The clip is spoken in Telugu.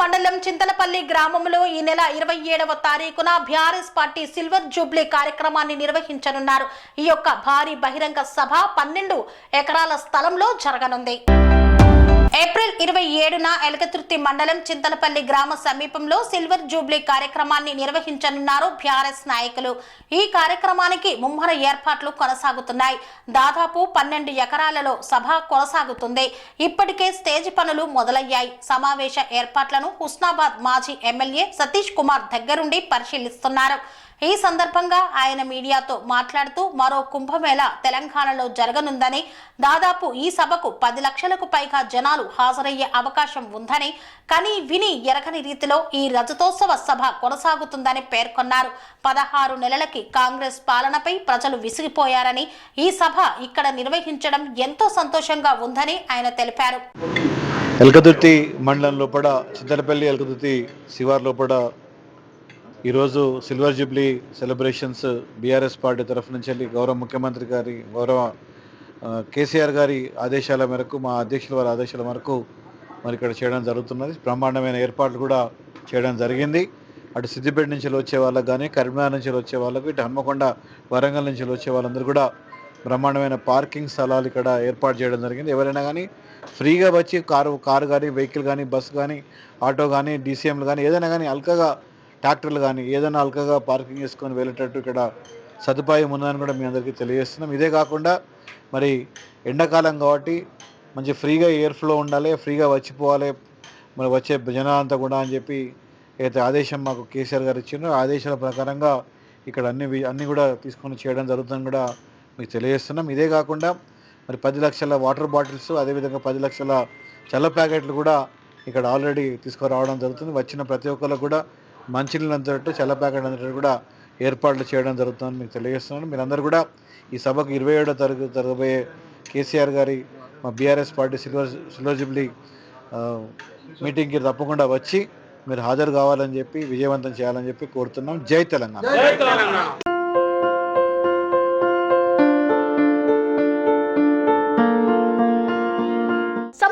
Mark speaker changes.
Speaker 1: మండలం చింతలపల్లి గ్రామంలో ఈ నెల ఇరవై ఏడవ తారీఖున బీఆర్ఎస్ పార్టీ సిల్వర్ జూబ్లీ కార్యక్రమాన్ని నిర్వహించనున్నారు. ఈ యొక్క భారీ బహిరంగ సభ పన్నెండు ఎకరాల స్థలంలో జరగనుంది. ఇరవై ఏడున ఎలకతుర్తి మండలం చింతలపల్లి గ్రామ సమీపంలో సిల్వర్ జూబ్లీ కార్యక్రమాన్ని నిర్వహించనున్నారు బీఆర్ఎస్ నాయకులు. ఈ కార్యక్రమానికి ముమ్మర ఏర్పాట్లు కొనసాగుతున్నాయి. దాదాపు పన్నెండు ఎకరాలలో సభ కొనసాగుతుంది. ఇప్పటికే స్టేజ్ పనులు మొదలయ్యాయి. సమావేశ ఏర్పాట్లను హుస్నాబాద్ మాజీ ఎమ్మెల్యే సతీష్ కుమార్ దగ్గరుండి పరిశీలిస్తున్నారు. ఈ సందర్భంగా ఆయన మీడియాతో మాట్లాడుతూ మరో కుంభమేళ తెలంగాణలో జరగనుందని దాదాపు ఈ సభకు పది లక్షలకు పైగా జనాలు హాజరయ్యే అవకాశం ఉందని కానీ విని ఎరగని రీతిలో ఈ రజతోత్సవ సభ కొనసాగుతుందని పేర్కొన్నారు. పదహారు నెలలకి కాంగ్రెస్ పాలనపై ప్రజలు విసిగిపోయారని ఈ సభ ఇక్కడ నిర్వహించడం ఎంతో సంతోషంగా ఉందని ఆయన తెలిపారు.
Speaker 2: ఎల్కదుర్తి మండలం లోపల చిత్తరపల్లి ఎల్కదుర్తి శివార్ లోపల ఈరోజు silver jubilee celebrations BRS party తరఫు నుంచి వెళ్ళి గౌరవ ముఖ్యమంత్రి గారి గౌరవ కేసీఆర్ గారి ఆదేశాల మేరకు మా అధ్యక్షుల వారి ఆదేశాల మేరకు మరి ఇక్కడ చేయడం జరుగుతున్నది. బ్రహ్మాండమైన ఏర్పాట్లు కూడా చేయడం జరిగింది. అటు సిద్దిపేట నుంచి వచ్చే వాళ్ళకి కానీ కరీంనగర్ నుంచి వచ్చే వాళ్ళకు ఇటు హన్మకొండ వరంగల్ నుంచి వచ్చే వాళ్ళందరూ కూడా బ్రహ్మాండమైన పార్కింగ్ స్థలాలు ఇక్కడ ఏర్పాటు చేయడం జరిగింది. ఎవరైనా కానీ ఫ్రీగా వచ్చి కారు కారు కానీ వెహికల్ కానీ బస్సు కానీ ఆటో కానీ డీసీఎంలు కానీ ఏదైనా కానీ అల్కగా ట్రాక్టర్లు కానీ ఏదైనా అల్కగా పార్కింగ్ చేసుకొని వెళ్ళేటట్టు ఇక్కడ సదుపాయం ఉందని కూడా మీ అందరికీ తెలియజేస్తున్నాం. ఇదే కాకుండా మరి ఎండాకాలం కాబట్టి మంచి ఫ్రీగా ఎయిర్ ఫ్లో ఉండాలి ఫ్రీగా వచ్చిపోవాలి మరి వచ్చే జనాలంతా కూడా అని చెప్పి ఏదైతే ఆదేశం మాకు కేసీఆర్ గారు ఇచ్చిండ్రు ఆదేశాల ప్రకారంగా ఇక్కడ అన్ని వి- అన్ని కూడా తీసుకొని చేయడం జరుగుతుందని కూడా మీకు తెలియజేస్తున్నాం. ఇదే కాకుండా మరి పది లక్షల వాటర్ బాటిల్స్ అదేవిధంగా పది లక్షల చల్ల ప్యాకెట్లు కూడా ఇక్కడ ఆల్రెడీ తీసుకురావడం జరుగుతుంది. వచ్చిన ప్రతి ఒక్కరు కూడా మంచినీళ్ళు అందేటట్టు చల్ల ప్యాకెట్ అందేటట్టు కూడా ఏర్పాట్లు చేయడం జరుగుతుందని మీకు తెలియజేస్తున్నాను. మీరందరూ కూడా ఈ సభకు ఇరవై ఏడో తరగతి జరగబోయే కేసీఆర్ గారి మా BRS party silver silver jubilee మీటింగ్కి తప్పకుండా వచ్చి మీరు హాజరు కావాలని చెప్పి విజయవంతం చేయాలని చెప్పి కోరుతున్నాం. జై తెలంగాణ.